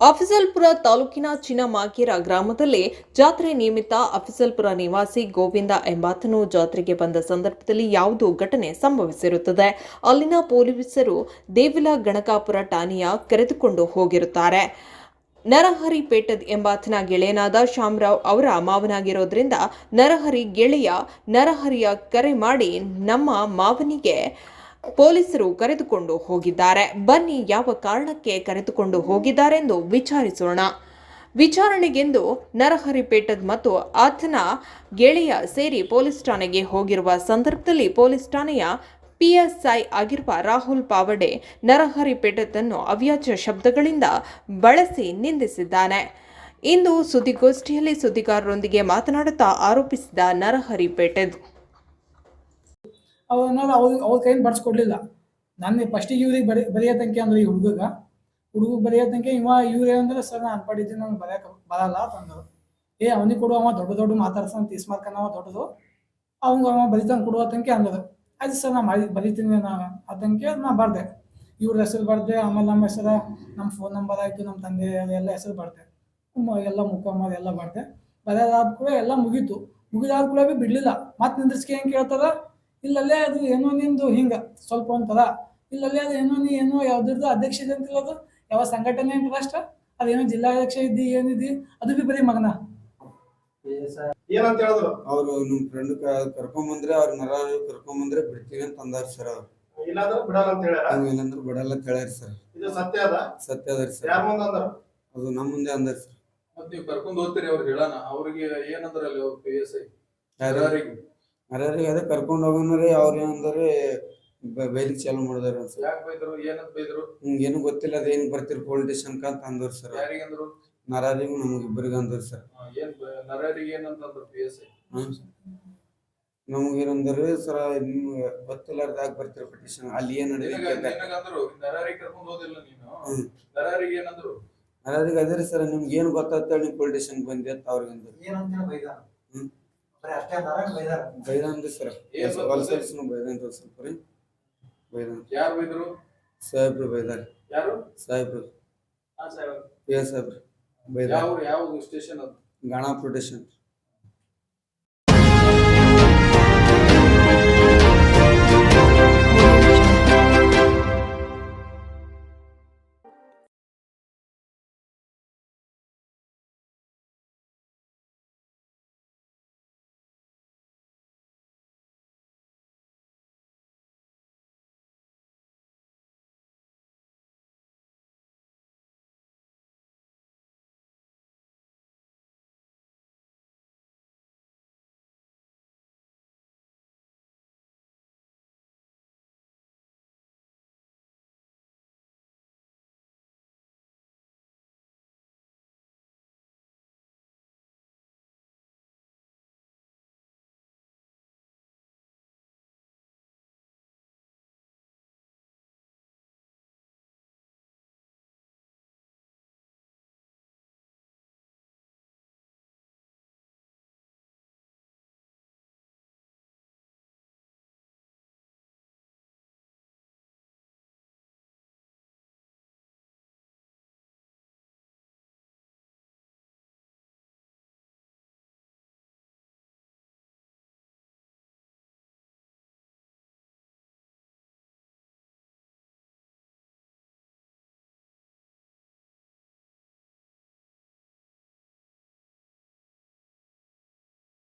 ಅಫಜಲ್ಪುರ ತಾಲೂಕಿನ ಚಿನ್ನಮಾಗೇರ ಗ್ರಾಮದಲ್ಲಿ ಜಾತ್ರೆ ನಿಮಿತ್ತ ಅಫಜಲ್ಪುರ ನಿವಾಸಿ ಗೋವಿಂದ ಎಂಬಾತನು ಜಾತ್ರೆಗೆ ಬಂದ ಸಂದರ್ಭದಲ್ಲಿ ಯಾವುದೋ ಘಟನೆ ಸಂಭವಿಸಿರುತ್ತದೆ. ಅಲ್ಲಿನ ಪೊಲೀಸರು ದೇವಿಲ ಗಣಕಾಪುರ ಠಾಣೆಯ ಕರೆದುಕೊಂಡು ಹೋಗಿರುತ್ತಾರೆ. ನರಹರಿಪೇಟದ್ ಎಂಬಾತನ ಗೆಳೆಯನಾದ ಶಾಮರಾವ್ ಅವರ ಮಾವನಾಗಿರೋದ್ರಿಂದ ನರಹರಿ ಗೆಳೆಯ ನರಹರಿಯ ಕರೆ ಮಾಡಿ ನಮ್ಮ ಮಾವನಿಗೆ ಪೊಲೀಸರು ಕರೆದುಕೊಂಡು ಹೋಗಿದ್ದಾರೆ. ಬನ್ನಿ ಯಾವ ಕಾರಣಕ್ಕೆ ಕರೆದುಕೊಂಡು ಹೋಗಿದ್ದಾರೆಂದು ವಿಚಾರಿಸೋಣ. ವಿಚಾರಣೆಗೆಂದು ನರಹರಿಪೇಟದ್ ಮತ್ತು ಆತನ ಗೆಳೆಯ ಸೇರಿ ಪೊಲೀಸ್ ಠಾಣೆಗೆ ಹೋಗಿರುವ ಸಂದರ್ಭದಲ್ಲಿ ಪೊಲೀಸ್ ಠಾಣೆಯ ಪಿಎಸ್ಐ ಆಗಿರುವ ರಾಹುಲ್ ಪಾವಡೆ ನರಹರಿಪೇಟದನ್ನು ಅವ್ಯಾಚ್ಯ ಶಬ್ದಗಳಿಂದ ಬಳಸಿ ನಿಂದಿಸಿದ್ದಾನೆ. ಇಂದು ಸುದ್ದಿಗೋಷ್ಠಿಯಲ್ಲಿ ಸುದ್ದಿಗಾರರೊಂದಿಗೆ ಮಾತನಾಡುತ್ತಾ ಆರೋಪಿಸಿದ ನರಹರಿಪೇಟದ್. ಅವನ್ನೆಲ್ಲ ಅವ್ರ ಅವ್ರ ಕೈಯಿಂದ ಬರ್ಸ್ಕೊಡ್ಲಿಲ್ಲ ನನ್ನ ಫಸ್ಟಿಗೆ ಇವ್ರಿಗೆ ಬರಿ ತನಕ ಅಂದ್ರೆ ಈ ಹುಡುಗಗ. ಹುಡುಗ ಬರೆಯೋತಂಕೆ ಇವ ಇವ್ರು ಏನಂದ್ರೆ ಸರ್, ನಾನು ಅನ್ಪಡಿದ್ದೀನಿ ನಾನು ಬರೆಯಕ್ಕೆ ಬರಲ್ಲ ಅಂತಂದ್ರು ಏ, ಅವನಿಗೆ ಕೊಡು ಅವ, ದೊಡ್ಡ ದೊಡ್ಡ ಮಾತಾಡ್ಸೋನ್ ತೀಸ್ ಮಾರ್ಕನವ ದೊಡ್ಡದು. ಅವ್ನು ಅವ ಬರಿತಾನೆ ಕೊಡುವ ತನಕ ಅಂದರು. ಅದು ಸರ್ ನಾ ಮಾಡಿ, ಬರಿತೀನಿ ನಾನು ಅದಕ್ಕೆ ನಾ ಬರ್ದೆ. ಇವ್ರ ಹೆಸರು ಬರ್ದೆ, ಆಮೇಲೆ ನಮ್ಮ ಹೆಸರ ನಮ್ಮ ಫೋನ್ ನಂಬರ್ ಆಯಿತು ನಮ್ಮ ತಂದೆ ಎಲ್ಲ ಹೆಸರು ಬರ್ದೆ. ಎಲ್ಲ ಮುಖಮ್ಮ ಎಲ್ಲ ಬರ್ದೆ. ಬರೆಯೋದಾದ ಕೂಡ ಎಲ್ಲ ಮುಗೀತು. ಮುಗಿದಾದ ಕೂಡ ಭೀ ಬಿಡ್ಲಿಲ್ಲ. ಮತ್ತೆ ನಿಂದ್ರಿಸ್ಕೆ ಹೆಂಗೆ ಕೇಳ್ತಾರ? ಇಲ್ಲಲ್ಲೇ ಅದು ಏನೋ ನಿಂದು ಹಿಂಗ ಸ್ವಲ್ಪ ಒಂಥರ. ಇಲ್ಲಲ್ಲೇ ಅದು ಏನೋ ನೀ ಏನೋ ಯಾವ್ದ್ರದ್ದು ಅಧ್ಯಕ್ಷ ಇದೆ ಅಂತಿಲ್ಲ ಅದು. ಯಾವ ಸಂಘಟನೆ ಅಂತ ಅಷ್ಟ. ಅದೇನೋ ಜಿಲ್ಲಾಧ್ಯಕ್ಷ ಇದ್ದಿ ಏನಿದ್ದಿ ಅದು ಬಿ ಬರೀ ಮಗನ. ಏನಂತ ಹೇಳಿದ್ರು? ಅವರು ನಿಮ್ ಫ್ರೆಂಡ್ ಕರ್ಕೊಂಬಂದ್ರೆ ಅವ್ರ ನರ ಕರ್ಕೊಂಬಂದ್ರೆ ಬಿಡ್ತೀವಿ ಅಂತ ಅಂದಾರ ಸರ್ ಅವ್ರು. ಇಲ್ಲಾಂದ್ರೆ ಬಿಡಲ್ಲ ಅಂತ ಹೇಳ್ಯಾರ? ಹಂಗ ಇಲ್ಲಂದ್ರೆ ಬಿಡಲ್ಲ ಅಂತ ಹೇಳ್ಯಾರ ಸರ್ ಇದು ಸತ್ಯ ಅದ? ಸತ್ಯ ಅದರಿ ಸರ್ ಯಾರ ಮುಂದ ಅಂದ್ರ? ಅದು ನಮ್ಮ ಮುಂದೆ ಅಂದಾರ ಸರ್ ಮತ್ತೆ ನೀವು ಕರ್ಕೊಂಡ್ ಹೋಗ್ತೀರಿ ಅವ್ರಿಗೆ ಹೇಳೋಣ ಅವ್ರಿಗೆ ಏನಂದ್ರಲ್ಲಿ ಅವ್ರು ಪಿ ಎಸ್ ಐ ಯಾರಿಗೆ? ಅರ್ಯಾರಿಗೆ ಅದೇ ಕರ್ಕೊಂಡ್ ರೀ ಅವ್ರ ಏನಂದ್ರೆ ಬೈಲಿ ಚಾಲು ಮಾಡಿದಾರ ಸರ್ ಯಾಕೆ ಬೈದ್ರು ಏನಂತ ಬೈದ್ರು? ಹಿಂಗ ಏನು ಗೊತ್ತಿಲ್ಲ ಅದೇನ್ ಬರ್ತೀರಿ ಪೊಲೀಸ್ ಕಂತ ಅಂತ ಅಂದ್ರು ಸರ್. ಯಾರಿಗಂದ್ರು ನರಾರಿಗೂ ನಮಗ್ ಇಬ್ಬರಿಗೆ ಅಂದ್ರು ಸರ್. ಏನ್ ನರರಿಗೆ ಏನಂತಂದ್ರು ಪಿ ಎಸ್ ಐ ನಮಗೇನಂದ್ರೆ ಸರ್ ನಿಮ್ಗೆ ಗೊತ್ತಿಲ್ಲಾರ್ದಾಗ ಬರ್ತೀರಿ ಪಟಿಷನ್ ಅಲ್ಲಿ ಏನ್ ನಡೆದಿದೆ ನಿನಗಂದ್ರು ರೀ ಕರ್ಕೊಂಡ್ ಹೋದಿಲ್ಲ ನೀನು. ನರರಿಗೆ ಏನಂದ್ರು? ನರಾರಿಗೆ ಅದೇ ಸರ್ ನಿಮ್ಗೆ ಏನು ಗೊತ್ತಾತ ನೀವು ಪೊಲೀಸ್ ಸ್ಟೇಷನ್ ಬಂದಿ ಅಂತ ಅವ್ರಿಗೆ ಅಂದ್ರು. ಏನಂತ ಹ್ಮ್. ಬೈದಾರ? ಸರ್. ಸ್ವಲ್ಪ ರೀ ಯಾರು ಬೈದ್ರು? ಸಾಹೇಬ್ರು ಬೈದಾರಿ. ಯಾರು? ಸಾಹೇಬ್ರು. ಪಿ ಎಸ್ ಸಾಹೇಬ್ರಿ ಬೈದಾರ. ಯಾವ ಯಾವ ಸ್ಟೇಷನ್ ಅದು? ಗಾಣಾ ಪ್ರೊಟೆಕ್ಷನ್